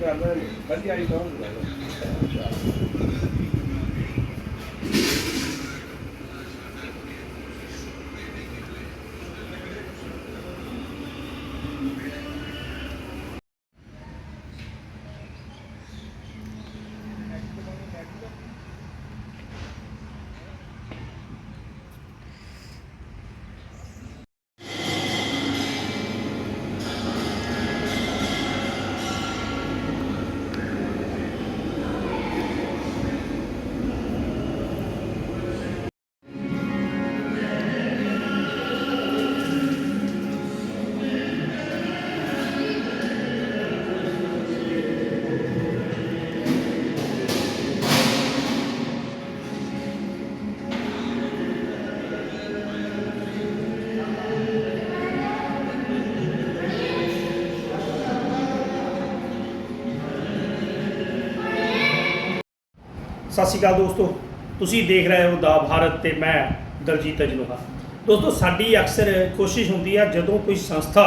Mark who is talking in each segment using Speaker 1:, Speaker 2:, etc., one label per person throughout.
Speaker 1: ਮਿੱਟੀ ਕਰਦਾ
Speaker 2: ਸਤਿ ਸ਼੍ਰੀ ਅਕਾਲ ਦੋਸਤੋ। ਤੁਸੀਂ ਦੇਖ ਰਹੇ ਹੋ ਦਾ ਭਾਰਤ ਤੇ ਮੈਂ ਦਲਜੀਤ ਅਜਲੋਹਾ ਦੋਸਤੋ, ਸਾਡੀ ਅਕਸਰ ਕੋਸ਼ਿਸ਼ ਹੁੰਦੀ ਹੈ ਜਦੋਂ ਕੋਈ ਸੰਸਥਾ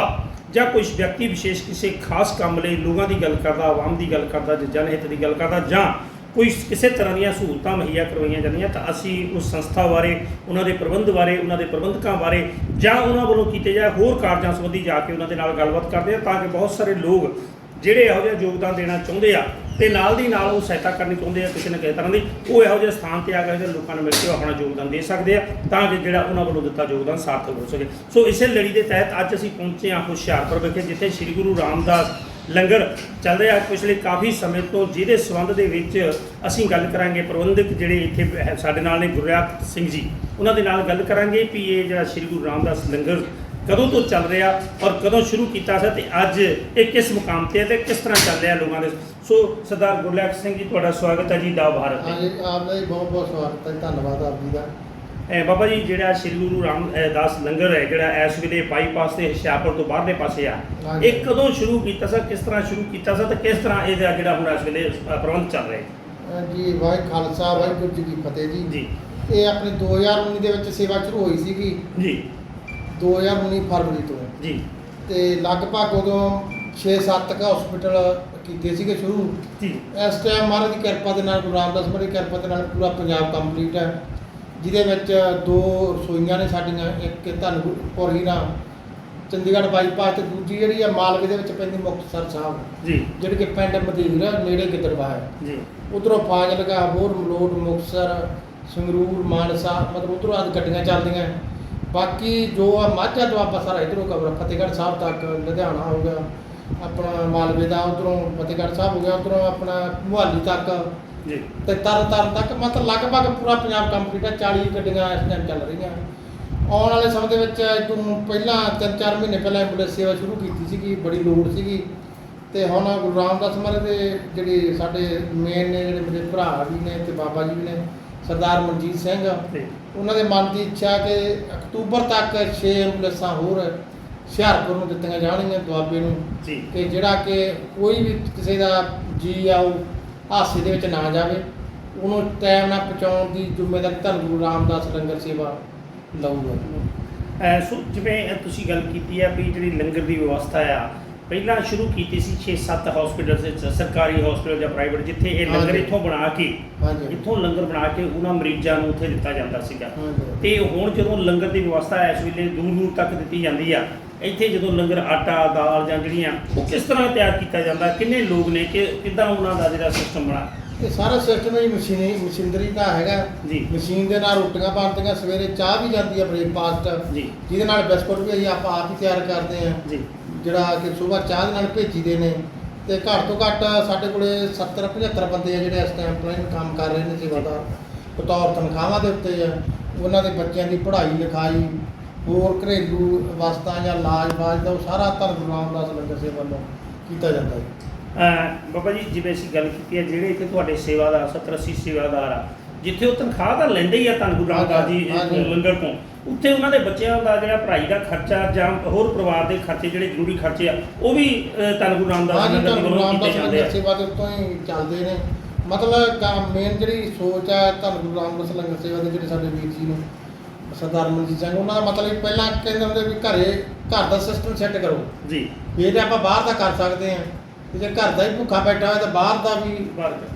Speaker 2: ਜਾਂ ਕੋਈ ਵਿਅਕਤੀ ਵਿਸ਼ੇਸ਼ ਕਿਸੇ ਖਾਸ ਕੰਮ ਲਈ ਲੋਕਾਂ ਦੀ ਗੱਲ ਕਰਦਾ, ਆਵਾਮ ਦੀ ਗੱਲ ਕਰਦਾ, ਜਾਂ ਜਨ ਹਿੱਤ ਦੀ ਗੱਲ ਕਰਦਾ, ਜਾਂ ਕੋਈ ਕਿਸੇ ਤਰ੍ਹਾਂ ਦੀਆਂ ਸਹੂਲਤਾਂ ਮੁਹੱਈਆ ਕਰਵਾਈਆਂ ਜਾਂਦੀਆਂ, ਤਾਂ ਅਸੀਂ ਉਸ ਸੰਸਥਾ ਬਾਰੇ, ਉਹਨਾਂ ਦੇ ਪ੍ਰਬੰਧ ਬਾਰੇ, ਉਹਨਾਂ ਦੇ ਪ੍ਰਬੰਧਕਾਂ ਬਾਰੇ, ਜਾਂ ਉਹਨਾਂ ਵੱਲੋਂ ਕੀਤੇ ਜਾ ਹੋਰ ਕਾਰਜਾਂ ਸੰਬੰਧੀ ਜਾ ਕੇ ਉਹਨਾਂ ਦੇ ਨਾਲ ਗੱਲਬਾਤ ਕਰਦੇ ਹਾਂ ਤਾਂ ਕਿ ਬਹੁਤ ਸਾਰੇ ਲੋਕ ਜਿਹੜੇ ਇਹੋ ਜਿਹਾ ਯੋਗਦਾਨ ਦੇਣਾ ਚਾਹੁੰਦੇ ਆ ਤੇ ਨਾਲ ਦੀ ਨਾਲ ਉਹ ਸਹਾਇਤਾ ਕਰਨੀ ਚਾਹੁੰਦੇ ਆ, ਕਿਸੇ ਨਾ ਕਿਸੇ ਤਰ੍ਹਾਂ ਦੀ, ਉਹ ਇਹੋ ਜਿਹੇ ਸਥਾਨ ਤੇ ਆ ਕੇ ਜਿਹੜੇ ਲੋਕਾਂ ਨੂੰ ਮਿਲ ਕੇ ਉਹ ਆਪਣਾ ਯੋਗਦਾਨ ਦੇ ਸਕਦੇ ਆ, ਤਾਂ ਕਿ ਜਿਹੜਾ ਉਹਨਾਂ ਵੱਲੋਂ ਦਿੱਤਾ ਯੋਗਦਾਨ ਸਾਰਥਕ ਹੋ ਸਕੇ। ਸੋ ਇਸੇ ਲੜੀ ਦੇ ਤਹਿਤ ਅੱਜ ਅਸੀਂ ਪਹੁੰਚੇ ਹਾਂ ਹੁਸ਼ਿਆਰਪੁਰ ਵਿਖੇ, ਜਿੱਥੇ ਸ੍ਰੀ ਗੁਰੂ ਰਾਮਦਾਸ ਲੰਗਰ ਚੱਲ ਰਿਹਾ। ਪਿਛਲੇ ਕਾਫੀ ਸਮੇਂ ਤੋਂ ਜਿਹਦੇ ਸੰਬੰਧ ਦੇ ਵਿੱਚ ਅਸੀਂ ਗੱਲ ਕਰਾਂਗੇ, ਪ੍ਰਬੰਧਕ ਜਿਹੜੇ ਇੱਥੇ ਸਾਡੇ ਨਾਲ ਨੇ ਗੁਰਿਆਤ ਸਿੰਘ ਜੀ, ਉਹਨਾਂ ਦੇ ਨਾਲ ਗੱਲ ਕਰਾਂਗੇ ਵੀ ਇਹ ਜਿਹੜਾ ਸ੍ਰੀ ਗੁਰੂ ਰਾਮਦਾਸ ਲੰਗਰ ਕਦੋਂ ਤੋਂ ਚੱਲ ਰਿਹਾ ਔਰ ਕਦੋਂ ਸ਼ੁਰੂ ਕੀਤਾ ਸੀ ਤੇ ਅੱਜ ਇਹ ਕਿਸ ਮੁਕਾਮ ਤੇ ਹੈ ਤੇ ਕਿਸ ਤਰ੍ਹਾਂ ਚੱਲ ਰਿਹਾ ਲੋਕਾਂ ਦੇ ਸੋ ਸਰਦਾਰ ਗੁਰਲੇਖ ਸਿੰਘ ਜੀ ਤੁਹਾਡਾ ਸਵਾਗਤ ਹੈ ਜੀ ਦਾ ਭਾਰਤ
Speaker 3: ਹਾਂਜੀ ਆਪ ਦਾ ਜੀ ਬਹੁਤ ਬਹੁਤ ਸਵਾਗਤ ਹੈ ਧੰਨਵਾਦ ਆਪ ਜੀ ਦਾ।
Speaker 2: ਤੇ ਬਾਬਾ ਜੀ ਜਿਹੜਾ ਸ੍ਰੀ ਗੁਰੂ ਰਾਮਦਾਸ ਲੰਗਰ ਹੈ ਜਿਹੜਾ ਇਸ ਵੇਲੇ ਬਾਈਪਾਸ ਤੇ ਹੁਸ਼ਿਆਰਪੁਰ ਤੋਂ ਬਾਹਰਲੇ ਪਾਸੇ ਆ
Speaker 3: ਹਾਂਜੀ।
Speaker 2: ਇਹ ਕਦੋਂ ਸ਼ੁਰੂ ਕੀਤਾ ਸੀ ਕਿਸ ਤਰ੍ਹਾਂ ਸ਼ੁਰੂ ਕੀਤਾ ਸੀ ਤੇ ਕਿਸ ਤਰ੍ਹਾਂ ਇਹਦਾ ਜਿਹੜਾ ਹੁਣ ਇਸ ਵੇਲੇ ਅ, ਪ੍ਰਬੰਧ ਚੱਲ ਰਿਹਾ ਹੈ?
Speaker 3: ਅਹ ਜੀ ਵਾਹਿ ਖਾਲਸਾ ਵਾਹਿਗੁਰੂ ਜੀ ਕੀ ਫਤਿਹ ਜੀ।
Speaker 2: ਜੀ।
Speaker 3: ਇਹ ਆਪਣੇ 2019 ਦੇ ਵਿੱਚ ਸੇਵਾ ਸ਼ੁਰੂ ਹੋਈ ਸੀਗੀ।
Speaker 2: ਜੀ।
Speaker 3: 2019 ਫਰਵਰੀ ਤੋਂ।
Speaker 2: ਜੀ।
Speaker 3: ਤੇ ਲਗਭਗ ਉਦੋਂ 6-7 ਕ ਹਸਪੀਟਲ ਕੀਤੇ ਸੀਗੇ ਸ਼ੁਰੂ।
Speaker 2: ਜੀ।
Speaker 3: ਇਸ ਟਾਈਮ ਮਹਾਰਾਜ ਦੀ ਕਿਰਪਾ ਦੇ ਨਾਲ ਗੁਰੂ ਰਾਮਦਾਸ ਮਹਾਰਾਜ ਦੀ ਕਿਰਪਾ ਦੇ ਨਾਲ ਪੂਰਾ ਪੰਜਾਬ ਕੰਪਲੀਟ ਹੈ। ਜਿਹਦੇ ਵਿੱਚ ਦੋ ਰਸੋਈਆਂ ਨੇ ਸਾਡੀਆਂ ਇੱਕ ਧੰਨਪੁਰ ਹੀਰਾ ਚੰਡੀਗੜ੍ਹ ਬਾਈਪਾਸ ਤੇ ਦੂਜੀ ਜਿਹੜੀ ਆ ਮਾਲਵੇ ਦੇ ਵਿੱਚ ਪੈਂਦੀ ਮੁਕਤਸਰ ਸਾਹਿਬ।
Speaker 2: ਜੀ।
Speaker 3: ਜਿਹੜੀ ਕਿ ਪਿੰਡ ਮਦੀਨਾ ਨੇੜੇ ਗਿੱਦੜਵਾ ਹੈ।
Speaker 2: ਜੀ।
Speaker 3: ਉਧਰੋਂ ਫਾਜ਼ਿਲਕਾ ਹੋਰ ਮਲੋਟ ਮੁਕਤਸਰ ਸੰਗਰੂਰ ਮਾਨਸਾ ਮਤਲਬ ਉਧਰੋਂ ਅੱਜ ਗੱਡੀਆਂ ਚੱਲਦੀਆਂ। ਬਾਕੀ ਜੋ ਆ ਮਾਝਾ ਦੁਆਬਾ ਸਾਰਾ ਇਧਰੋਂ ਕਵਰ ਫਤਿਹਗੜ੍ਹ ਸਾਹਿਬ ਤੱਕ ਲੁਧਿਆਣਾ ਹੋ ਗਿਆ। ਆਪਣਾ ਮਾਲਵੇ ਦਾ ਉਧਰੋਂ ਫਤਿਹਗੜ੍ਹ ਸਾਹਿਬ ਹੋ ਗਿਆ ਉਧਰੋਂ ਆਪਣਾ ਮੁਹਾਲੀ ਤੱਕ।
Speaker 2: ਜੀ।
Speaker 3: ਤੇ ਤਰਨ ਤਾਰਨ ਤੱਕ ਮਤਲਬ ਲਗਭਗ ਪੂਰਾ ਪੰਜਾਬ ਕੰਪਲੀਟ ਹੈ 40 ਗੱਡੀਆਂ ਇਸ ਟਾਈਮ ਚੱਲ ਰਹੀਆਂ। ਆਉਣ ਵਾਲੇ ਸਮੇਂ ਦੇ ਵਿੱਚ ਤੋਂ ਪਹਿਲਾਂ ਤਿੰਨ ਚਾਰ ਮਹੀਨੇ ਪਹਿਲਾਂ ਐਂਬੂਲੈਂਸ ਸੇਵਾ ਸ਼ੁਰੂ ਕੀਤੀ ਸੀਗੀ ਬੜੀ ਲੋੜ ਸੀਗੀ। ਤੇ ਹੁਣ ਗੁਰੂ ਰਾਮਦਾਸ ਮਹਾਰਾਜ ਦੇ ਜਿਹੜੇ ਸਾਡੇ ਮੇਨ ਨੇ ਜਿਹੜੇ ਮੇਰੇ ਭਰਾ ਵੀ ਨੇ ਤੇ ਬਾਬਾ ਜੀ ਵੀ ਨੇ ਸਰਦਾਰ ਮਨਜੀਤ ਸਿੰਘ ਉਹਨਾਂ ਦੇ ਮਨ ਦੀ ਇੱਛਾ ਕਿ ਅਕਤੂਬਰ ਤੱਕ 6 ਐਂਬੂਲੈਂਸਾਂ ਹੋਰ ਹੁਸ਼ਿਆਰਪੁਰ ਨੂੰ ਦਿੱਤੀਆਂ ਜਾਣਗੀਆਂ ਦੁਆਬੇ ਨੂੰ।
Speaker 2: ਜੀ।
Speaker 3: ਕਿ ਜਿਹੜਾ ਕਿ ਕੋਈ ਵੀ ਕਿਸੇ ਦਾ ਜੀ ਆ ਉਹ ਹਾਸੇ ਦੇ ਵਿੱਚ ਨਾ ਜਾਵੇ ਉਹਨੂੰ ਟਾਈਮ ਨਾਲ ਪਹੁੰਚਾਉਣ ਦੀ ਜ਼ਿੰਮੇਵਾਰੀ ਧੰਨ ਗੁਰੂ ਰਾਮਦਾਸ ਲੰਗਰ ਸੇਵਾ ਲਊਗਾ।
Speaker 2: ਅਹ ਸੋ ਜਿਵੇਂ ਤੁਸੀਂ ਗੱਲ ਕੀਤੀ ਹੈ ਵੀ ਜਿਹੜੀ ਲੰਗਰ ਦੀ ਵਿਵਸਥਾ ਆ ਪਹਿਲਾਂ ਸ਼ੁਰੂ ਕੀਤੀ ਸੀ 6-7 ਹਸਪੀਟਲ ਵਿੱਚ ਸਰਕਾਰੀ ਹਸਪੀਟਲ ਜਾਂ ਪ੍ਰਾਈਵੇਟ ਜਿੱਥੇ ਇਹ ਲੰਗਰ
Speaker 3: ਹਾਂਜੀ।
Speaker 2: ਇੱਥੋਂ ਬਣਾ ਕੇ
Speaker 3: ਹਾਂਜੀ।
Speaker 2: ਇੱਥੋਂ ਲੰਗਰ ਬਣਾ ਕੇ ਉਹਨਾਂ ਮਰੀਜ਼ਾਂ ਨੂੰ ਉੱਥੇ ਦਿੱਤਾ ਜਾਂਦਾ ਸੀਗਾ।
Speaker 3: ਹਾਂਜੀ।
Speaker 2: ਤੇ ਹੁਣ ਜਦੋਂ ਲੰਗਰ ਦੀ ਵਿਵਸਥਾ ਇਸ ਵੇਲੇ ਦੂਰ ਦੂਰ ਤੱਕ ਦਿੱਤੀ ਜਾਂਦੀ ਆ ਇੱਥੇ ਜਦੋਂ ਲੰਗਰ ਆਟਾ ਦਾਲ ਜਾਂ ਜਿਹੜੀਆਂ ਉਹ ਕਿਸ ਤਰ੍ਹਾਂ ਤਿਆਰ ਕੀਤਾ ਜਾਂਦਾ ਕਿੰਨੇ ਲੋਕ ਨੇ ਕਿ ਕਿਦਾਂ ਉਹਨਾਂ ਦਾ ਜਿਹੜਾ ਸਿਸਟਮ ਬਣਾ?
Speaker 3: ਇਹ ਸਾਰਾ ਸਿਸਟਮ ਹੀ ਮਸ਼ੀਨੀ ਮਸ਼ੀਨਰੀ ਦਾ ਹੈਗਾ।
Speaker 2: ਜੀ।
Speaker 3: ਮਸ਼ੀਨ ਦੇ ਨਾਲ ਰੋਟੀਆਂ ਬਣਦੀਆਂ ਸਵੇਰੇ ਚਾਹ ਵੀ ਜਾਂਦੀ ਹੈ ਬ੍ਰੇਕਫਾਸਟ
Speaker 2: ਜੀ।
Speaker 3: ਜਿਹਦੇ ਨਾਲ ਬਿਸਕੁਟ ਵੀ ਅਸੀਂ ਆਪਾਂ ਆਪ ਹੀ ਤਿਆਰ ਕਰਦੇ ਹਾਂ
Speaker 2: ਜੀ।
Speaker 3: ਜਿਹੜਾ ਕਿ ਸਵੇਰ ਚਾਹ ਦੇ ਨਾਲ ਭੇਜੀਦੇ ਨੇ। ਤੇ ਘੱਟ ਤੋਂ ਘੱਟ ਸਾਡੇ ਕੋਲੇ 70 75 ਬੰਦੇ ਆ ਜਿਹੜੇ ਇਸ ਟਾਈਮ ਪਲਾਈਨ ਕੰਮ ਕਰ ਰਹੇ ਨੇ ਸੇਵਾਦਾਰ ਬਤੌਰ ਤਨਖਾਹਾਂ ਦੇ ਉੱਤੇ ਆ। ਉਹਨਾਂ ਦੇ ਬੱਚਿਆਂ ਦੀ ਪੜ੍ਹਾਈ ਲਿਖਾਈ ਹੋਰ ਘਰੇਲੂ ਵਸਤਾਂ ਜਾਂ ਇਲਾਜ ਬਾਜ ਦਾ ਉਹ ਸਾਰਾ ਧਰਮ ਗੁਰੂ ਰਾਮਦਾਸ ਲੰਗਰ ਸੇਵਾ ਵੱਲੋਂ ਕੀਤਾ ਜਾਂਦਾ ਹੈ
Speaker 2: ਅਹ ਬਾਬਾ ਜੀ ਜਿਵੇਂ ਅਸੀਂ ਗੱਲ ਕੀਤੀ ਹੈ ਜਿਹੜੇ ਇੱਥੇ ਤੁਹਾਡੇ ਸੇਵਾਦਾਰ 70 80 ਸੇਵਾਦਾਰ ਆ ਜਿੱਥੇ ਉਹ ਤਨਖਾਹ ਤਾਂ ਲੈਂਦੇ ਹੀ ਆ ਧੰਨ ਗੁਰੂ ਰਾਮਦਾਸ ਜੀ
Speaker 3: ਹਾਂਜੀ।
Speaker 2: ਲੰਗਰ ਤੋਂ ਉੱਥੇ ਉਹਨਾਂ ਦੇ ਬੱਚਿਆਂ ਦਾ ਜਿਹੜਾ ਪੜ੍ਹਾਈ ਦਾ ਖਰਚਾ ਜਾਂ ਹੋਰ ਪਰਿਵਾਰ ਦੇ ਖਰਚੇ ਜਿਹੜੇ ਜ਼ਰੂਰੀ ਖਰਚੇ ਆ ਉਹ ਵੀ ਅਹ, ਧੰਨ ਗੁਰੂ ਰਾਮਦਾਸ
Speaker 3: ਹਾਂਜੀ
Speaker 2: ਲੰਗਰ ਦੇ
Speaker 3: ਗੁਰੂ
Speaker 2: ਵੱਲੋਂ ਕੀਤੇ
Speaker 3: ਰਾਮਦਾਸ
Speaker 2: ਜਾਂਦੇ ਆ।
Speaker 3: ਲੰਗਰ ਸੇਵਾ ਦੇ ਉੱਤੋਂ ਹੀ ਚੱਲਦੇ ਨੇ। ਮਤਲਬ ਮੇਨ ਜਿਹੜੀ ਸੋਚ ਹੈ ਧੰਨ ਗੁਰੂ ਰਾਮਦਾਸ ਲੰਗਰ ਸੇਵਾ ਦੇ ਜਿਹੜੇ ਸਾਡੇ ਵੀਰ ਜੀ ਨੂੰ ਸਰਦਾਰ ਮਨਜੀਤ ਸਿੰਘ ਉਹਨਾਂ ਦਾ ਮਤਲਬ ਪਹਿਲਾਂ ਕਹਿੰਦੇ ਹੁੰਦੇ ਵੀ ਘਰੇ ਘਰ ਦਾ ਸਿਸਟਮ ਸੈੱਟ ਕਰੋ।
Speaker 2: ਜੀ।
Speaker 3: ਫਿਰ ਆਪਾਂ ਬਾਹਰ ਦਾ ਕਰ ਸਕਦੇ ਤੇ ਜੇ ਘਰ ਦਾ ਹੀ ਭੁੱਖਾ ਬੈਠਾ ਹੋਇਆ ਤਾਂ ਬਾਹਰ ਦਾ ਵੀ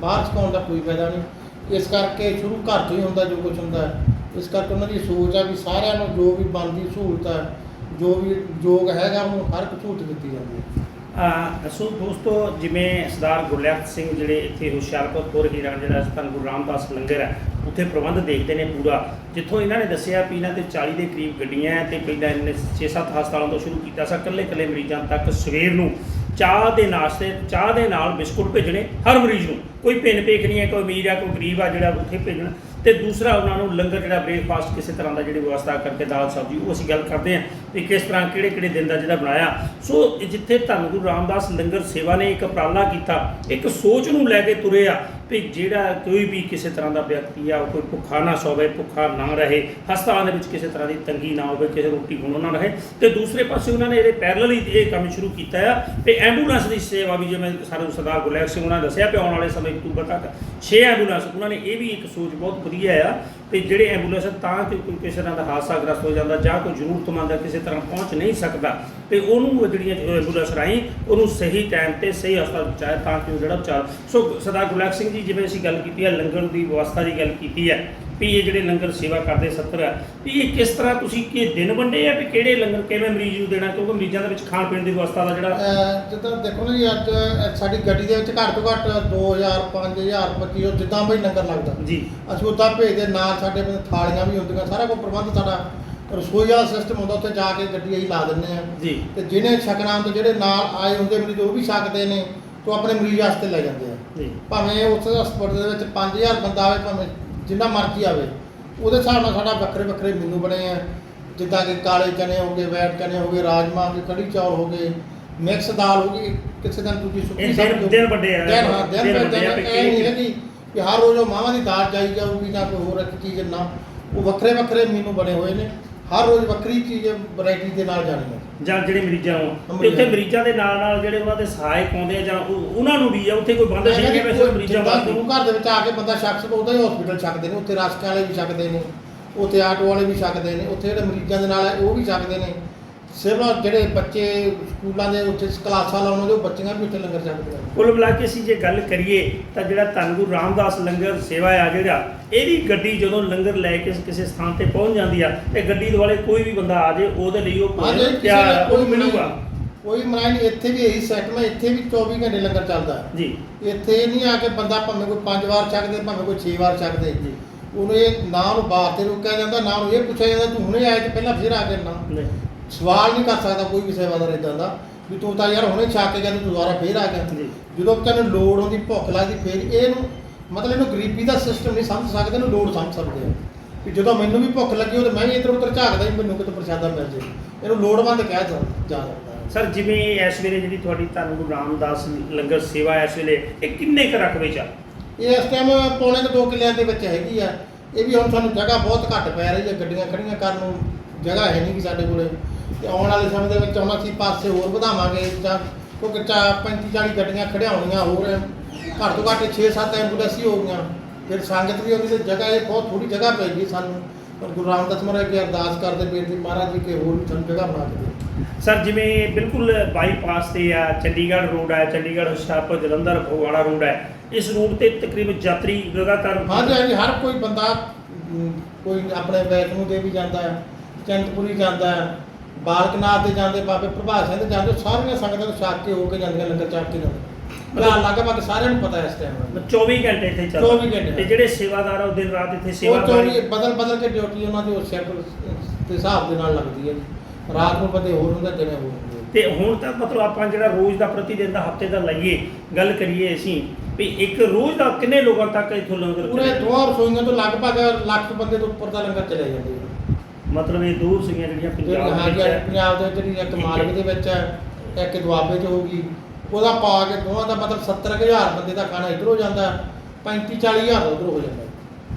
Speaker 2: ਬਾਹਰ
Speaker 3: ਸਿਖਾਉਣ ਦਾ ਕੋਈ ਫਾਇਦਾ ਨਹੀਂ। ਇਸ ਕਰਕੇ ਸ਼ੁਰੂ ਘਰ ਤੋਂ ਹੀ ਹੁੰਦਾ ਜੋ ਕੁਝ ਹੁੰਦਾ। ਇਸ ਕਰਕੇ ਉਹਨਾਂ ਦੀ ਸੋਚ ਆ ਵੀ ਸਾਰਿਆਂ ਨੂੰ ਜੋ ਵੀ ਬਣਦੀ ਸਹੂਲਤ ਹੈ ਜੋ ਵੀ ਯੋਗ ਹੈਗਾ ਉਹਨੂੰ ਹਰ ਇੱਕ ਸਹੂਲਤ ਦਿੱਤੀ ਜਾਂਦੀ ਹੈ
Speaker 2: ਸੋ ਦੋਸਤੋ ਜਿਵੇਂ ਸਰਦਾਰ ਗੁਰਲਿਆਤ ਸਿੰਘ ਜਿਹੜੇ ਇੱਥੇ ਹੁਸ਼ਿਆਰਪੁਰ ਪੁਰ ਹੀਰਾ ਜਿਹੜਾ ਧੰਨ ਗੁਰੂ ਰਾਮਦਾਸ ਲੰਗਰ ਹੈ ਉੱਥੇ ਪ੍ਰਬੰਧ ਦੇਖਦੇ ਨੇ ਪੂਰਾ। ਜਿੱਥੋਂ ਇਹਨਾਂ ਨੇ ਦੱਸਿਆ ਵੀ ਇਹਨਾਂ ਤੇ 40 ਦੇ ਕਰੀਬ ਗੱਡੀਆਂ ਹੈ ਤੇ ਪਹਿਲਾਂ ਇਹਨੇ 6-7 ਹਸਪਤਾਲਾਂ ਤੋਂ ਸ਼ੁਰੂ ਕੀਤਾ ਸੀ ਇਕੱਲੇ ਇਕੱਲੇ ਮਰੀਜ਼ਾਂ ਤੱਕ ਸਵੇਰ ਨੂੰ ਚਾਹ ਦੇ ਨਾਸ਼ਤੇ, ਚਾਹ ਦੇ ਨਾਲ ਬਿਸਕੁਟ ਭੇਜਣੇ ਹਰ ਮਰੀਜ਼ ਨੂੰ। ਕੋਈ ਪਿੰਨ ਪੇਖ ਨਹੀਂ ਹੈ, ਕੋਈ ਅਮੀਰ ਆ, ਕੋਈ ਗਰੀਬ ਆ ਜਿਹੜਾ ਉੱਥੇ ਭੇਜਣਾ। ਤੇ ਦੂਸਰਾ ਉਹਨਾਂ ਨੂੰ ਲੰਗਰ ਜਿਹੜਾ ਬ੍ਰੇਕਫਾਸਟ ਕਿਸੇ ਤਰ੍ਹਾਂ ਦਾ ਜਿਹੜੀ ਵਿਵਸਥਾ ਕਰਕੇ ਦਾਲ, ਸਬਜ਼ੀ, ਉਹ ਅਸੀਂ ਗੱਲ ਕਰਦੇ ਹਾਂ ਵੀ ਕਿਸ ਤਰ੍ਹਾਂ ਕਿਹੜੇ ਕਿਹੜੇ ਦਿਨ ਦਾ ਜਿਹੜਾ ਬਣਾਇਆ। ਸੋ ਜਿੱਥੇ ਧੰਨ ਗੁਰੂ ਰਾਮਦਾਸ ਲੰਗਰ ਸੇਵਾ ਨੇ ਇੱਕ ਉਪਰਾਲਾ ਕੀਤਾ, ਇੱਕ ਸੋਚ ਨੂੰ ਲੈ ਕੇ ਤੁਰੇ ਆ ਵੀ ਜਿਹੜਾ ਕੋਈ ਵੀ ਕਿਸੇ ਤਰ੍ਹਾਂ ਦਾ ਵਿਅਕਤੀ ਆ ਕੋਈ ਭੁੱਖਾ ਨਾ ਸੋਵੇ, ਭੁੱਖਾ ਨਾ ਰਹੇ, ਹਸਪਤਾਲਾਂ ਦੇ ਵਿੱਚ ਕਿਸੇ ਤਰ੍ਹਾਂ ਦੀ ਤੰਗੀ ਨਾ ਹੋਵੇ, ਕਿਸੇ ਰੋਟੀ ਗੁਣ ਨਾ ਰਹੇ। ਤੇ ਦੂਸਰੇ ਪਾਸੇ ਉਹਨਾਂ ਨੇ ਇਹਦੇ ਪੈਰਲਲ ਹੀ ਇਹ ਕੰਮ ਸ਼ੁਰੂ ਕੀਤਾ ਆ ਤੇ ਐਂਬੂਲੈਂਸ ਦੀ ਸੇਵਾ ਵੀ ਜਿਵੇਂ ਸਾਡੇ ਸਰਦਾਰ ਗੁਰਲੇਖ ਸਿੰਘ ਉਹਨਾਂ ਨੇ ਦੱਸਿਆ ਵੀ ਆਉਣ ਵਾਲੇ ਸਮੇਂ ਅਕਤੂਬਰ ਤੱਕ 6 ਐਂਬੂਲੈਂਸ ਉਹਨਾਂ ਨੇ ਇਹ ਵੀ ਇੱਕ ਸੋਚ ਬਹੁਤ ਵਧੀਆ ਆ ਤੇ ਜਿਹੜੇ ਐਂਬੂਲੈਂਸ ਤਾਂ ਕਿ ਕੋਈ ਕਿਸੇ ਤਰ੍ਹਾਂ ਦਾ ਹਾਦਸਾਗ੍ਰਸਤ ਹੋ ਜਾਂਦਾ ਜਾਂ ਕੋਈ ਜ਼ਰੂਰਤਮੰਦ ਆ ਕਿਸੇ ਤਰ੍ਹਾਂ ਪਹੁੰਚ ਨਹੀਂ ਸਕਦਾ। ਤੇ ਉਹਨੂੰ ਜਿਹੜੀਆਂ ਐਂਬੂਲੈਂਸ ਰਾਹੀਂ ਉਹਨੂੰ ਸਹੀ ਟਾਈਮ ਤੇ ਸਹੀ ਹਸਪਤਾਲ ਪਹੁੰਚਾਇਆ ਤਾਂ ਕਿ ਉਹ ਜਿਹੜਾ ਉਪਚਾਰ ਸੋ ਸਰਦਾਰ ਗੁਰਲੇਖ ਸਿੰਘ ਜੀ, ਜਿਵੇਂ ਅਸੀਂ ਗੱਲ ਕੀਤੀ ਹੈ, ਲੰਗਰ ਦੀ ਵਿਵਸਥਾ ਦੀ ਗੱਲ ਕੀਤੀ ਹੈ ਵੀ ਇਹ ਜਿਹੜੇ ਲੰਗਰ ਸੇਵਾ ਕਰਦੇ 70 ਆ ਵੀ ਇਹ ਕਿਸ ਤਰ੍ਹਾਂ ਤੁਸੀਂ ਕਿ ਦਿਨ ਵੰਡੇ ਆ ਵੀ ਕਿਹੜੇ ਲੰਗਰ ਕਿਵੇਂ ਮਰੀਜ਼ ਨੂੰ ਦੇਣਾ? ਕਿਉਂਕਿ ਮਰੀਜ਼ਾਂ ਦੇ ਵਿੱਚ ਖਾਣ ਪੀਣ ਦੀ ਵਿਵਸਥਾ ਦਾ ਜਿਹੜਾ
Speaker 3: ਜਿੱਦਾਂ ਦੇਖੋ ਨਾ ਜੀ ਅੱਜ ਸਾਡੀ ਗੱਡੀ ਦੇ ਵਿੱਚ ਘੱਟ ਤੋਂ ਘੱਟ 2000 5000 2500 ਜਿੱਦਾਂ ਬਈ ਲੰਗਰ ਲੱਗਦਾ।
Speaker 2: ਜੀ।
Speaker 3: ਅਸੀਂ ਉੱਦਾਂ ਭੇਜਦੇ ਨਾਲ ਸਾਡੇ ਕੋਲ ਥਾਲੀਆਂ ਵੀ ਹੁੰਦੀਆਂ ਸਾਰਾ ਕੁਝ ਪ੍ਰਬੰਧ ਸਾਡਾ ਰਸੋਈ ਵਾਲਾ ਸਿਸਟਮ ਹੁੰਦਾ ਉੱਥੇ ਜਾ ਕੇ ਗੱਡੀ ਅਸੀਂ ਲਾ ਦਿੰਦੇ ਆ
Speaker 2: ਜੀ।
Speaker 3: ਤੇ ਜਿਹਨੇ ਛਕਣਾ ਤੇ ਜਿਹੜੇ ਨਾਲ ਆਏ ਹੁੰਦੇ ਮਰੀਜ਼ ਉਹ ਵੀ ਛਕਦੇ ਨੇ ਤੇ ਆਪਣੇ ਮਰੀਜ਼ ਵਾਸਤੇ ਲੈ ਜਾਂਦੇ ਆ। ਭਾਵੇਂ ਉਸ ਹਸਪਤਾਲ ਦੇ ਵਿੱਚ 5000 ਬੰਦਾ ਆਵੇ ਭਾਵੇਂ ਜਿੰਨਾ ਮਰਜ਼ੀ ਆਵੇ ਉਹਦੇ ਹਿਸਾਬ ਨਾਲ ਸਾਡਾ ਵੱਖਰੇ ਵੱਖਰੇ ਮੈਨੂ ਬਣੇ ਆ। ਜਿੱਦਾਂ ਕਿ ਕਾਲੇ ਚਨੇ ਹੋ ਗਏ ਵੈਟ ਚਨੇ ਹੋ ਗਏ ਰਾਜਮਾ ਹੋ ਗਏ ਕੜੀ ਚੌਲ ਹੋ ਗਏ ਮਿਕਸ ਦਾਲ ਹੋ ਗਈ ਕਿਸੇ ਦਿਨ ਤੁਸੀਂ ਸੁੱਕੀ
Speaker 2: ਦਿਨ ਦਿਨ ਵੱਡੇ ਆ।
Speaker 3: ਦਿਨ ਹਾਂ ਦਿਨ
Speaker 2: ਵੱਡੇ ਆ
Speaker 3: ਇਹ ਨਹੀਂ ਹੈ ਕਿ ਕਿ ਹਰ ਰੋਜ਼ ਉਹ ਮਾਵਾਂ ਦੀ ਦਾਲ ਚਾਹੀ ਜਾਊਗੀ ਜਾਂ ਕੋਈ ਹੋਰ ਇੱਕ ਚੀਜ਼ ਨਾ। ਉਹ ਵੱਖਰੇ ਵੱਖਰੇ ਮੈਨੂ ਬਣੇ ਹੋਏ ਨੇ। ਹਰ ਰੋਜ਼ ਵੱਖਰੀ ਚੀਜ਼ ਵੈਰਾਈਟੀ ਦੇ ਨਾਲ ਜਾਣੀ ਹੈ।
Speaker 2: ਜਾਂ ਜਿਹੜੇ ਮਰੀਜ਼ਾਂ ਨੂੰ। ਤੇ
Speaker 3: ਮਰੀਜ਼ਾਂ
Speaker 2: ਉੱਥੇ
Speaker 3: ਨੂੰ।
Speaker 2: ਮਰੀਜ਼ਾਂ ਦੇ ਨਾਲ ਨਾਲ ਜਿਹੜੇ ਉਹਨਾਂ ਦੇ ਸਹਾਇਕ ਆਉਂਦੇ ਆ ਜਾਂ ਉਹ- ਉਹਨਾਂ ਨੂੰ ਵੀ ਆ ਉੱਥੇ ਕੋਈ ਬੰਦਸ਼ ਨਹੀਂ ਕਿ ਵੈਸੇ ਮਰੀਜ਼ਾਂ ਵਾਸਤੇ
Speaker 3: ਗੁਰੂ ਘਰ ਦੇ ਵਿੱਚ ਆ ਕੇ ਬੰਦਾ ਸਕਦਾ ਉਹਦਾ ਹੀ ਹਸਪੀਟਲ ਛਕਦੇ ਨੇ ਉੱਥੇ ਰਸਕਾਂ ਵਾਲੇ ਵੀ ਛਕਦੇ ਨੇ ਉੱਥੇ ਆਟੋ ਵਾਲੇ ਵੀ ਛਕਦੇ ਨੇ ਉੱਥੇ ਜਿਹੜੇ ਮਰੀਜ਼ਾਂ ਦੇ ਨਾਲ ਆ, ਉਹ ਵੀ ਛਕਦੇ ਨੇ। ਸਿਰਫ ਜਿਹੜੇ ਬੱਚੇ ਸਕੂਲਾਂ ਦੇ ਉੱਥੇ ਕਲਾਸਾਂ ਲਾਉਣ ਦੇ ਉਹ ਬੱਚੀਆਂ ਵੀ ਉੱਥੇ ਲੰਗਰ ਛਕਦੇ ਨੇ
Speaker 2: ਕੁੱਲ ਮਿਲਾ ਕੇ ਅਸੀਂ ਜੇ ਗੱਲ ਕਰੀਏ ਤਾਂ ਜਿਹੜਾ ਧੰਨ ਗੁਰੂ ਰਾਮਦਾਸ ਲੰਗਰ ਸੇਵਾ ਆ ਜਿਹੜਾ ਇਹਦੀ ਗੱਡੀ ਜਦੋਂ ਲੰਗਰ ਲੈ ਕੇ ਕਿਸੇ ਸਥਾਨ ਤੇ ਪਹੁੰਚ ਜਾਂਦੀ ਆ ਤੇ ਗੱਡੀ ਦੁਆਲੇ ਕੋਈ ਵੀ ਬੰਦਾ ਆ ਜੇ ਉਹਦੇ ਲਈ ਉਹ ਭੋਜਨ ਤਿਆਰ ਆ, ਉਹ ਮਿਲੂਗਾ।
Speaker 3: ਕੋਈ ਮਨਾਈ ਨਹੀਂ ਇੱਥੇ ਵੀ ਇਹੀ ਸੈਟਮ ਹੈ ਇੱਥੇ ਵੀ 24 ਘੰਟੇ ਲੰਗਰ ਚੱਲਦਾ
Speaker 2: ਜੀ।
Speaker 3: ਇੱਥੇ ਨਹੀਂ ਆ ਕੇ ਬੰਦਾ ਭਾਵੇਂ ਕੋਈ 5 ਵਾਰ ਛਕਦੇ ਭਾਵੇਂ ਕੋਈ 6 ਵਾਰ ਛਕਦੇ।
Speaker 2: ਜੀ।
Speaker 3: ਉਹਨੂੰ ਇਹ ਨਾ ਬਾਹਰ ਤੇ ਰੋਕਿਆ ਜਾਂਦਾ ਨਾ ਇਹ ਪੁੱਛਿਆ ਜਾਂਦਾ ਤੂੰ ਹੁਣੇ ਆਇਆ ਤੇ ਪਹਿਲਾਂ ਫਿਰ ਆ ਕੇ ਨਾ। ਸਵਾਲ ਨਹੀਂ ਕਰ ਸਕਦਾ ਕੋਈ ਵੀ ਸੇਵਾਦਾਰ ਇਦਾਂ ਦਾ ਵੀ ਤੂੰ ਤਾਂ ਯਾਰ ਹੁਣੇ ਛੱਕ ਕੇ ਗਿਆ ਤੂੰ ਦੁਬਾਰਾ ਫੇਰ ਆ ਗਿਆ।
Speaker 2: ਜੀ।
Speaker 3: ਜਦੋਂ ਤੈਨੂੰ ਲੋੜ ਹੁੰਦੀ ਭੁੱਖ ਲੱਗਦੀ ਫੇਰ ਇਹਨੂੰ ਮਤਲਬ ਇਹਨੂੰ ਗਰੀਬੀ ਦਾ ਸਿਸਟਮ ਨਹੀਂ ਸਮਝ ਸਕਦੇ ਇਹਨੂੰ ਲੋੜ ਸਮਝ ਸਕਦੇ ਆ। ਵੀ ਜਦੋਂ ਮੈਨੂੰ ਵੀ ਭੁੱਖ ਲੱਗੀ ਉਹ ਮੈਂ ਵੀ ਇੱਧਰ ਉੱਧਰ ਝਾਕਦਾ ਹੀ ਮੈਨੂੰ ਕਿਤੇ ਪ੍ਰਸ਼ਾਦਾ ਮਿਲ ਜੇ। ਇਹਨੂੰ ਲੋੜਵੰਦ ਕਹਿ ਜਾ ਜਾ ਸਕਦਾ
Speaker 2: ਸਰ ਜਿਵੇਂ ਇਸ ਵੇਲੇ ਜਿਹੜੀ ਤੁਹਾਡੀ ਧੰਨ ਗੁਰੂ ਰਾਮਦਾਸ ਲੰਗਰ ਸੇਵਾ ਇਸ ਵੇਲੇ ਇਹ ਕਿੰਨੇ ਕੁ ਰਕਬੇ ਚ
Speaker 3: ਇਹ ਇਸ ਟਾਈਮ ਪੌਣੇ ਕੁ ਦੋ ਕਿੱਲਿਆਂ ਦੇ ਵਿੱਚ ਹੈਗੀ ਆ। ਇਹ ਵੀ ਹੁਣ ਸਾਨੂੰ ਜਗ੍ਹਾ ਬਹੁਤ ਘੱਟ ਪੈ ਰਹੀ ਹੈ ਗੱਡੀਆਂ ਖੜੀਆਂ ਕਰਨ ਨੂੰ ਜਗ੍ਹਾ ਹੈ ਨਹੀਂ ਕਿ ਸਾਡੇ ਕੋਲੇ। ਤੇ ਆਉਣ ਵਾਲੇ ਸਮੇਂ ਦੇ ਵਿੱਚ ਹੁਣ ਅਸੀਂ ਪਾਸੇ ਹੋਰ ਵਧਾਵਾਂਗੇ ਜਾਂ ਕਿਉਂਕਿ ਚਾ 35 40 ਗੱਡੀਆਂ ਖੜਿਆਉਣੀਆਂ ਹੋਰ ਘੱਟ ਤੋਂ ਘੱਟ 6-7 ਐਂਬੂਲੈਂਸ ਹੀ ਹੋ ਗਈਆਂ। ਫਿਰ ਸੰਗਤ ਵੀ ਉਹਦੀ ਤੇ ਜਗ੍ਹਾ ਇਹ ਬਹੁਤ ਥੋੜੀ ਜਗ੍ਹਾ ਪੈ ਗਈ ਸਾਨੂੰ। ਪਰ ਗੁਰੂ ਰਾਮਦਾਸ ਮਹਾਰਾਜ ਅੱਗੇ ਅਰਦਾਸ ਕਰਦੇ ਬੇਨਤੀ ਮਹਾਰਾਜ ਜੀ ਕਿ ਹੋਰ ਵੀ ਸਾਨੂੰ ਜਗ੍ਹਾ ਬਣਾ ਦਿਓ।
Speaker 2: ਸਰ ਜਿਵੇਂ ਬਿਲਕੁਲ ਬਾਈਪਾਸ ਤੇ ਆ ਚੰਡੀਗੜ੍ਹ ਰੋਡ ਹੈ ਚੰਡੀਗੜ੍ਹ ਹੁਸ਼ਿਆਰਪੁਰ ਜਲੰਧਰ ਫਗਵਾੜਾ ਰੋਡ ਹੈ ਇਸ ਰੂਟ ਤੇ ਤਕਰੀਬਨ ਯਾਤਰੀ ਲਗਾਤਾਰ
Speaker 3: ਹਾਂਜੀ ਹਾਂਜੀ ਹਰ ਕੋਈ ਬੰਦਾ ਕੋਈ ਆਪਣੇ ਵੈਸ਼ਨੂ ਦੇਵੀ ਜਾਂਦਾ ਹੈ ਚਿੰਤਪੁਰੀ ਜਾਂਦਾ ਹੈ ਬਾਲਕਨਾਥ ਤੇ ਜਾਂਦੇ ਬਾਬੇ ਪ੍ਰਭਾਤ ਸਿੰਘ ਤੇ ਜਾਂਦੇ ਸਾਰੀਆਂ ਸੰਗਤਾਂ ਛੱਕ ਕੇ ਹੋ ਕੇ ਜਾਂਦੀਆਂ ਲੰਗਰ ਛੱਕ ਕੇ ਜਾਂਦੇ ਮਤਲਬ ਲਗਭਗ ਸਾਰਿਆਂ ਨੂੰ ਪਤਾ ਇਸ ਟਾਈਮ
Speaker 2: 24 ਘੰਟੇ ਇੱਥੇ ਚੱਲਦਾ।
Speaker 3: 24 ਘੰਟੇ।
Speaker 2: ਤੇ ਜਿਹੜੇ ਸੇਵਾਦਾਰ ਆ ਉਹ ਦਿਨ ਰਾਤ ਇੱਥੇ ਸੇਵਾ
Speaker 3: ਉਹ ਚੋਰੀ ਬਦਲ ਬਦਲ ਕੇ ਡਿਊਟੀ ਉਹਨਾਂ ਦੀ ਉਸ ਸ਼ੈਡਿਊਲ ਦੇ ਹਿਸਾਬ ਦੇ ਨਾਲ ਲੱਗਦੀ ਹੈ ਜੀ। ਰਾਤ ਨੂੰ ਬੰਦੇ ਹੋਰ ਹੁੰਦੇ ਦਿਨੇ ਹੋਰ ਹੁੰਦੇ
Speaker 2: ਤੇ ਹੁਣ ਤਾਂ ਮਤਲਬ ਆਪਾਂ ਜਿਹੜਾ ਰੋਜ਼ ਦਾ ਪ੍ਰਤੀ ਦਿਨ ਦਾ ਹਫ਼ਤੇ ਦਾ ਲਈਏ ਗੱਲ ਕਰੀਏ ਅਸੀਂ ਵੀ ਇੱਕ ਰੋਜ਼ ਦਾ ਕਿੰਨੇ ਲੋਕਾਂ ਤੱਕ ਇੱਥੋਂ ਲੰਗਰ
Speaker 3: ਪੂਰੇ
Speaker 2: ਚੱਲੇ?
Speaker 3: ਦੋਹਾਂ ਰਸੋਈਆਂ ਤੋਂ ਲਗਭਗ ਲੱਖ ਬੰਦੇ ਤੋਂ ਉੱਪਰ ਦਾ ਲੰਗਰ ਚਲੇ ਜਾਂਦੇ
Speaker 2: ਮਤਲਬ ਇਹ ਦੂਰ ਸੀਗੀਆਂ ਜਿਹੜੀਆਂ
Speaker 3: ਜਿਹੜੀ
Speaker 2: ਪੰਜਾਬ
Speaker 3: ਹਾਂਜੀ
Speaker 2: ਵਿੱਚ ਹੈ
Speaker 3: ਪੰਜਾਬ ਦੇ ਵਿੱਚ ਜਿਹੜੀ ਇੱਕ ਮਾਲਵੇ ਦੇ ਵਿੱਚ ਹੈ ਇੱਕ ਦੁਆਬੇ 'ਚ ਹੋਊਗੀ ਉਹਦਾ ਪਾ ਕੇ ਦੋਵਾਂ ਦਾ ਮਤਲਬ 70000 ਬੰਦੇ ਦਾ ਖਾਣਾ ਇੱਧਰੋਂ ਜਾਂਦਾ 35 40000 ਦਾ ਉੱਧਰੋਂ ਹੋ ਜਾਂਦਾ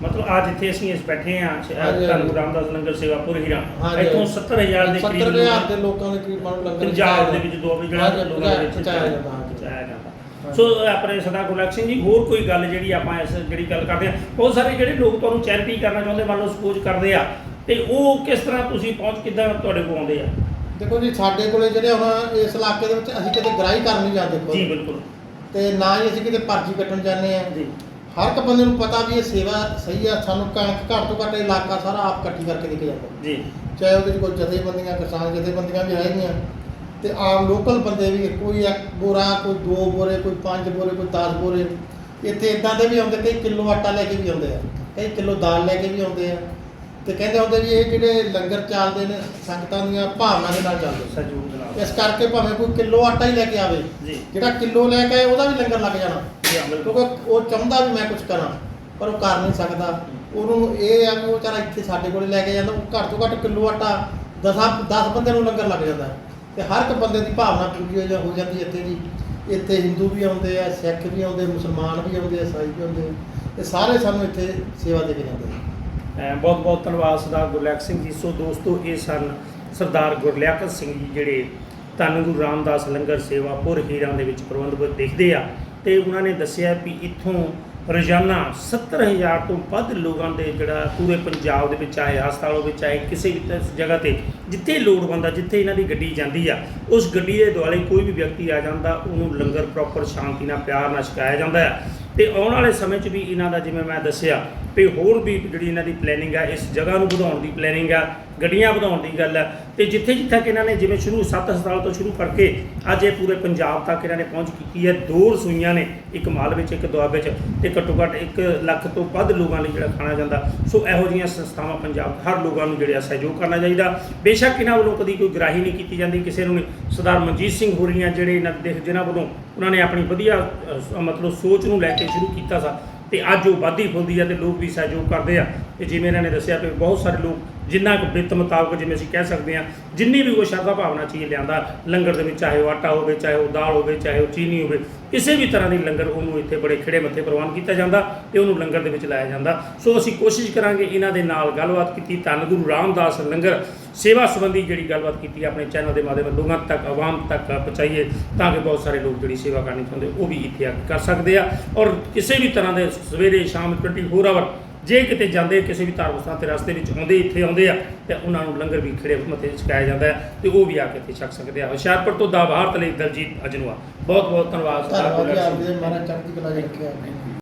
Speaker 2: ਮਤਲਬ ਅੱਜ ਇੱਥੇ ਅਸੀਂ ਇਸ ਬੈਠੇ ਹਾਂ
Speaker 3: ਹਾਂਜੀ।
Speaker 2: ਰਾਮਦਾਸ ਲੰਗਰ ਸੇਵਾ ਪੁਰ ਹੀਰਾ
Speaker 3: ਹਾਂਜੀ।
Speaker 2: ਇੱਥੋਂ 70000 ਦੇ ਕਰੀਬ
Speaker 3: 70000 ਦੇ ਲੋਕਾਂ ਦੇ ਕਰੀਬ ਮਨ ਲੰਗਰ
Speaker 2: ਪੰਜਾਬ ਦੇ ਵਿੱਚ ਦੁਆਬੇ ਜਿਹੜਾ
Speaker 3: ਹਾਂਜੀ,
Speaker 2: ਲੋਕਾਂ ਦੇ ਵਿੱਚ
Speaker 3: ਪਹੁੰਚਾਇਆ ਜਾਂਦਾ, ਹਾਂਜੀ।
Speaker 2: ਪਹੁੰਚਾਇਆ ਜਾਂਦਾ
Speaker 3: ਹਾਂਜੀ।
Speaker 2: ਸੋ ਆਪਣੇ ਸਦਾ ਗੁਰਲਖ ਸਿੰਘ ਜੀ ਹੋਰ ਕੋਈ ਗੱਲ ਜਿਹੜੀ ਆਪਾਂ ਇਸ ਜਿਹੜੀ ਗੱਲ ਕਰਦੇ ਆ ਬਹੁਤ ਸਾਰੇ ਜਿਹੜੇ ਲੋਕ ਤੁਹਾਨੂੰ ਚੈਰਿਟੀ ਕਰਨਾ ਚਾਹੁੰਦੇ ਮੰਨ ਲਓ ਸਪੋਜ਼ ਕਰਦੇ ਆ ਤੇ ਉਹ ਕਿਸ ਤਰ੍ਹਾਂ ਤੁਸੀਂ ਪਹੁੰਚ ਕਿੱਦਾਂ ਤੁਹਾਡੇ ਕੋਲ ਆਉਂਦੇ ਆ?
Speaker 3: ਦੇਖੋ ਜੀ ਸਾਡੇ ਕੋਲੇ ਜਿਹੜੇ ਹੁਣ ਇਸ ਇਲਾਕੇ ਦੇ ਵਿੱਚ ਅਸੀਂ ਕਿਤੇ ਗ੍ਰਾਈ ਕਰਨ ਨਹੀਂ ਜਾਂਦੇ।
Speaker 2: ਜੀ ਬਿਲਕੁਲ।
Speaker 3: ਤੇ ਨਾ ਹੀ ਅਸੀਂ ਕਿਤੇ ਪਰਚੀ ਕੱਟਣ ਜਾਂਦੇ ਆ।
Speaker 2: ਜੀ।
Speaker 3: ਹਰ ਇੱਕ ਬੰਦੇ ਨੂੰ ਪਤਾ ਵੀ ਇਹ ਸੇਵਾ ਸਹੀ ਆ ਸਾਨੂੰ ਕਣਕ ਘੱਟ ਤੋਂ ਘੱਟ ਇਲਾਕਾ ਸਾਰਾ ਆਪ ਇਕੱਠੀ ਕਰਕੇ ਦੇ ਕੇ ਜਾਂਦਾ।
Speaker 2: ਜੀ।
Speaker 3: ਚਾਹੇ ਉਹਦੇ 'ਚ ਕੋਈ ਜਥੇਬੰਦੀਆਂ ਕਿਸਾਨ ਜਥੇਬੰਦੀਆਂ ਵੀ ਹੈਗੀਆਂ। ਤੇ ਆਮ ਲੋਕਲ ਬੰਦੇ ਵੀ ਕੋਈ ਇੱਕ ਬੋਰਾ ਕੋਈ ਦੋ ਬੋਰੇ ਕੋਈ ਪੰਜ ਬੋਰੇ ਕੋਈ 10 ਬੋਰੇ। ਇੱਥੇ ਇਦਾਂ ਦੇ ਵੀ ਆਉਂਦੇ ਕਈ ਕਿਲੋ ਆਟਾ ਲੈ ਕੇ ਵੀ ਆਉਂਦੇ ਆ ਕਈ ਕਿਲੋ ਦਾਲ ਲੈ ਕੇ ਵੀ ਆਉਂਦੇ ਆ। ਤੇ ਕਹਿੰਦੇ ਹੁੰਦੇ ਵੀ ਇਹ ਜਿਹੜੇ ਲੰਗਰ ਚੱਲਦੇ ਨੇ ਸੰਗਤਾਂ ਦੀਆਂ ਭਾਵਨਾ ਦੇ ਨਾਲ ਚੱਲਦੇ
Speaker 2: ਸਹਿਯੋਗ ਦੇ ਨਾਲ।
Speaker 3: ਇਸ ਕਰਕੇ ਭਾਵੇਂ ਕੋਈ ਕਿਲੋ ਆਟਾ ਹੀ ਲੈ ਕੇ ਆਵੇ
Speaker 2: ਜੀ।
Speaker 3: ਜਿਹੜਾ ਕਿਲੋ ਲੈ ਕੇ ਆਏ ਉਹਦਾ ਵੀ ਲੰਗਰ ਲੱਗ ਜਾਣਾ।
Speaker 2: ਜੀ
Speaker 3: ਕਿਉਂਕਿ ਉਹ ਚਾਹੁੰਦਾ ਵੀ ਮੈਂ ਕੁਝ ਕਰਾਂ ਪਰ ਉਹ ਕਰ ਨਹੀਂ ਸਕਦਾ। ਉਹਨੂੰ ਇਹ ਆ ਕਿ ਉਹ ਵਿਚਾਰਾ ਇੱਥੇ ਸਾਡੇ ਕੋਲੇ ਲੈ ਕੇ ਜਾਂਦਾ ਉਹ ਘੱਟ ਤੋਂ ਘੱਟ ਕਿਲੋ ਆਟਾ 10 10 ਬੰਦੇ ਨੂੰ ਲੰਗਰ ਲੱਗ ਜਾਂਦਾ। ਤੇ ਹਰ ਇੱਕ ਬੰਦੇ ਦੀ ਭਾਵਨਾ ਪੂਰੀ ਹੋ ਜਾ- ਜਾਂਦੀ ਇੱਥੇ ਜੀ। ਇੱਥੇ ਹਿੰਦੂ ਵੀ ਆਉਂਦੇ ਆ ਸਿੱਖ ਵੀ ਆਉਂਦੇ ਮੁਸਲਮਾਨ ਵੀ ਆਉਂਦੇ ਆ ਈਸਾਈ ਵੀ ਆਉਂਦੇ ਆ। ਤੇ ਸਾਰੇ ਸਾਨੂੰ ਇੱਥੇ ਸੇਵਾ ਦੇ ਕੇ ਜਾਂਦੇ ਆ।
Speaker 2: ਬਹੁਤ ਬਹੁਤ ਧੰਨਵਾਦ ਸਰਦਾਰ ਗੁਰਲੈਕ ਸਿੰਘ ਜੀ। ਸੋ ਦੋਸਤੋ, ਇਹ ਸਨ ਸਰਦਾਰ ਗੁਰਲਿਆਕਤ ਸਿੰਘ ਜੀ ਜਿਹੜੇ ਧੰਨ ਗੁਰੂ ਰਾਮਦਾਸ ਲੰਗਰ ਸੇਵਾ ਪੁਰ ਹੀਰਾਂ ਦੇ ਵਿੱਚ ਪ੍ਰਬੰਧਕ ਦੇਖਦੇ ਆ ਤੇ ਉਹਨਾਂ ਨੇ ਦੱਸਿਆ ਵੀ ਇੱਥੋਂ ਰੋਜ਼ਾਨਾ 70000 ਤੋਂ ਵੱਧ ਲੋਕਾਂ ਦੇ ਜਿਹੜਾ ਪੂਰੇ ਪੰਜਾਬ ਦੇ ਵਿੱਚ ਆਏ, ਹਸਪਤਾਲਾਂ ਵਿੱਚ ਆਏ, ਕਿਸੇ ਵੀ ਜਗ੍ਹਾ ਤੇ ਜਿੱਥੇ ਲੋੜਵੰਦ ਆ ਜਿੱਥੇ ਇਹਨਾਂ ਦੀ ਗੱਡੀ ਜਾਂਦੀ ਆ, ਉਸ ਗੱਡੀ ਦੇ ਦੁਆਲੇ ਕੋਈ ਵੀ ਵਿਅਕਤੀ ਆ ਜਾਂਦਾ, ਉਹਨੂੰ ਲੰਗਰ ਪ੍ਰੋਪਰ ਸ਼ਾਂਤੀ ਨਾਲ ਪਿਆਰ ਨਾਲ ਛਕਾਇਆ ਜਾਂਦਾ ਹੈ ਤੇ ਆਉਣ ਵਾਲੇ ਸਮੇਂ 'ਚ ਵੀ ਇਹਨਾਂ ਦਾ ਜਿਵੇਂ ਮੈਂ ਦੱਸਿਆ ਵੀ ਹੋਰ ਵੀ ਜਿਹੜੀ ਇਹਨਾਂ ਦੀ ਪਲੈਨਿੰਗ ਆ, ਇਸ ਜਗ੍ਹਾ ਨੂੰ ਵਧਾਉਣ ਦੀ ਪਲੈਨਿੰਗ ਆ ਗੱਡੀਆਂ ਵਧਾਉਣ ਦੀ ਗੱਲ ਹੈ। ਤੇ ਜਿੱਥੇ ਜਿੱਥੇ ਕਿ ਇਹਨਾਂ ਨੇ ਜਿਵੇਂ ਸ਼ੁਰੂ ਸੱਤ ਹਸਪਤਾਲ ਤੋਂ ਸ਼ੁਰੂ ਕਰਕੇ ਅੱਜ ਇਹ ਪੂਰੇ ਪੰਜਾਬ ਤੱਕ ਇਹਨਾਂ ਨੇ ਪਹੁੰਚ ਕੀਤੀ ਹੈ। ਦੋ ਰਸੋਈਆਂ ਨੇ ਇੱਕ ਮਾਲ ਵਿੱਚ, ਇੱਕ ਦੁਆਬੇ ਵਿੱਚ ਤੇ ਘੱਟੋ ਘੱਟ 1 ਲੱਖ ਤੋਂ ਵੱਧ ਲੋਕਾਂ ਲਈ ਜਿਹੜਾ ਖਾਣਾ ਜਾਂਦਾ। ਸੋ ਇਹੋ ਜਿਹੀਆਂ ਸੰਸਥਾਵਾਂ ਪੰਜਾਬ ਹਰ ਲੋਕਾਂ ਨੂੰ ਜਿਹੜਾ ਸਹਿਯੋਗ ਕਰਨਾ ਚਾਹੀਦਾ। ਬੇਸ਼ੱਕ ਇਹਨਾਂ ਵੱਲੋਂ ਕਦੀ ਕੋਈ ਗ੍ਰਾਹੀ ਨਹੀਂ ਕੀਤੀ ਜਾਂਦੀ, ਕਿਸੇ ਨੂੰ ਨਹੀਂ। ਸਰਦਾਰ ਮਨਜੀਤ ਸਿੰਘ ਹੋਰੀਆਂ ਜਿਹੜੇ ਇਹਨਾਂ ਦੇ ਜਿਨ੍ਹਾਂ ਵੱਲੋਂ ਉਹਨਾਂ ਨੇ ਆਪਣੀ ਵਧੀਆ ਮਤਲਬ ਸੋਚ ਨੂੰ ਲੈ ਕੇ ਸ਼ੁਰੂ ਕੀਤਾ ਸੀ। ਤੇ ਅੱਜ ਉਹ ਵਾਧੀ ਫੁੱਲਦੀ ਆ ਤੇ ਲੋਕ ਵੀ ਸਹਿਯੋਗ ਕਰਦੇ ਆ। ਤੇ ਜਿਵੇਂ ਇਹਨਾਂ ਨੇ ਦੱਸਿਆ ਕਿ ਬਹੁਤ ਸਾਰੇ ਲੋਕ ਜਿੰਨਾ ਕੁ ਬਿੱਤ ਮੁਤਾਬਕ ਜਿਵੇਂ ਅਸੀਂ ਕਹਿ ਸਕਦੇ ਹਾਂ, ਜਿੰਨੀ ਵੀ ਕੋਈ ਸ਼ਰਧਾ ਭਾਵਨਾ ਚੀਜ਼ ਲਿਆਂਦਾ, ਲੰਗਰ ਦੇ ਵਿੱਚ ਚਾਹੇ ਉਹ ਆਟਾ ਹੋਵੇ, ਚਾਹੇ ਉਹ ਦਾਲ ਹੋਵੇ, ਚਾਹੇ ਉਹ ਚੀਨੀ ਹੋਵੇ, ਕਿਸੇ ਵੀ ਤਰ੍ਹਾਂ ਦੀ ਲੰਗਰ ਉਹਨੂੰ ਇੱਥੇ ਬੜੇ ਖਿੜੇ ਮੱਥੇ ਪ੍ਰਵਾਨ ਕੀਤਾ ਜਾਂਦਾ ਤੇ ਉਹਨੂੰ ਲੰਗਰ ਦੇ ਵਿੱਚ ਲਾਇਆ ਜਾਂਦਾ। ਸੋ ਅਸੀਂ ਕੋਸ਼ਿਸ਼ ਕਰਾਂਗੇ ਇਹਨਾਂ ਦੇ ਨਾਲ ਗੱਲਬਾਤ ਕੀਤੀ, ਧੰਨ ਗੁਰੂ ਰਾਮਦਾਸ ਲੰਗਰ ਸੇਵਾ ਸੰਬੰਧੀ ਜਿਹੜੀ ਗੱਲਬਾਤ ਕੀਤੀ ਆਪਣੇ ਚੈਨਲ ਦੇ ਮਾਧਿਅਮ ਲੋਕਾਂ ਤੱਕ, ਆਵਾਮ ਤੱਕ ਪਹੁੰਚਾਈਏ ਤਾਂ ਕਿ ਬਹੁਤ ਸਾਰੇ ਲੋਕ ਜਿਹੜੀ ਸੇਵਾ ਕਰਨੀ ਚਾਹੁੰਦੇ ਉਹ ਵੀ ਇੱਥੇ ਆ ਕੇ ਕਰ ਸਕਦੇ ਆ। ਔਰ ਕਿਸੇ ਵੀ ਤਰ੍ਹਾਂ ਦੇ ਸਵੇਰੇ ਸ਼ਾਮ 24 ਆਵਰ ਜੇ ਕਿਤੇ ਜਾਂਦੇ ਕਿਸੇ ਵੀ ਧਾਰਮਿਕ ਸਥਾਨ ਤੇ ਰਸਤੇ ਵਿੱਚ ਆਉਂਦੇ, ਇੱਥੇ ਆਉਂਦੇ ਆ, ਤੇ ਉਹਨਾਂ ਨੂੰ ਲੰਗਰ ਵੀ ਖੜੇ ਮੱਥੇ ਛਕਾਇਆ ਜਾਂਦਾ ਹੈ ਤੇ ਉਹ ਵੀ ਆ ਕੇ ਇੱਥੇ ਛਕ ਸਕਦੇ ਆ। ਹੁਸ਼ਿਆਰਪੁਰ ਤੋਂ ਦਾ ਭਾਰਤ ਲਈ ਦਲਜੀਤ ਅਜਨਵਾ ਬਹੁਤ ਬਹੁਤ ਧੰਨਵਾਦ ਸਰਦਾਰ
Speaker 3: ਜੀ ਮਹਾਰਾਜ ਚੜ੍ਹਦੀ ਕਲਾ ਚ ਰੱਖਿਆ।